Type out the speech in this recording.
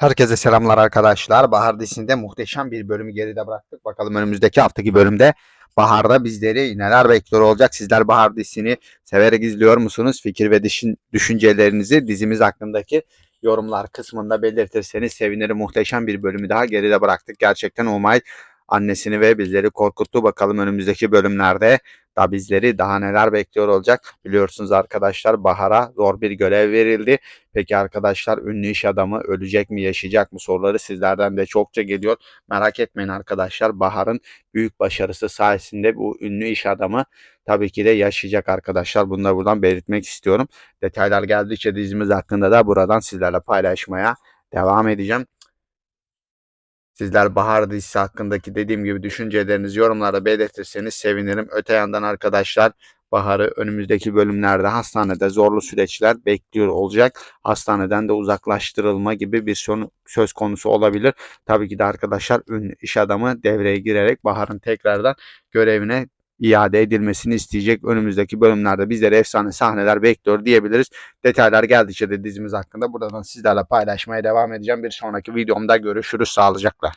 Herkese selamlar arkadaşlar. Bahar dizisinde muhteşem bir bölümü geride bıraktık. Bakalım önümüzdeki haftaki bölümde Bahar'da bizleri neler bekliyor olacak? Sizler Bahar dizisini severek izliyor musunuz? Fikir ve düşün- düşüncelerinizi dizimiz hakkındaki yorumlar kısmında belirtirseniz sevinirim. Muhteşem bir bölümü daha geride bıraktık. Gerçekten Umay annesini ve bizleri korkuttu. Bakalım önümüzdeki bölümlerde da bizleri daha neler bekliyor olacak? Biliyorsunuz arkadaşlar Bahar'a zor bir görev verildi. Peki arkadaşlar ünlü iş adamı ölecek mi yaşayacak mı soruları sizlerden de çokça geliyor. Merak etmeyin arkadaşlar Bahar'ın büyük başarısı sayesinde bu ünlü iş adamı tabii ki de yaşayacak arkadaşlar. Bunu da buradan belirtmek istiyorum. Detaylar geldikçe dizimiz hakkında da buradan sizlerle paylaşmaya devam edeceğim. Sizler Bahar dizisi hakkındaki dediğim gibi düşüncelerinizi yorumlarda belirtirseniz sevinirim. Öte yandan arkadaşlar Bahar'ı önümüzdeki bölümlerde hastanede zorlu süreçler bekliyor olacak. Hastaneden de uzaklaştırılma gibi bir söz konusu olabilir. Tabii ki de arkadaşlar ünlü iş adamı devreye girerek Bahar'ın tekrardan görevine iade edilmesini isteyecek. Önümüzdeki bölümlerde bizlere efsane sahneler bekliyor diyebiliriz. Detaylar geldikçe de dizimiz hakkında buradan sizlerle paylaşmaya devam edeceğim. Bir sonraki videomda görüşürüz. Sağlıcakla.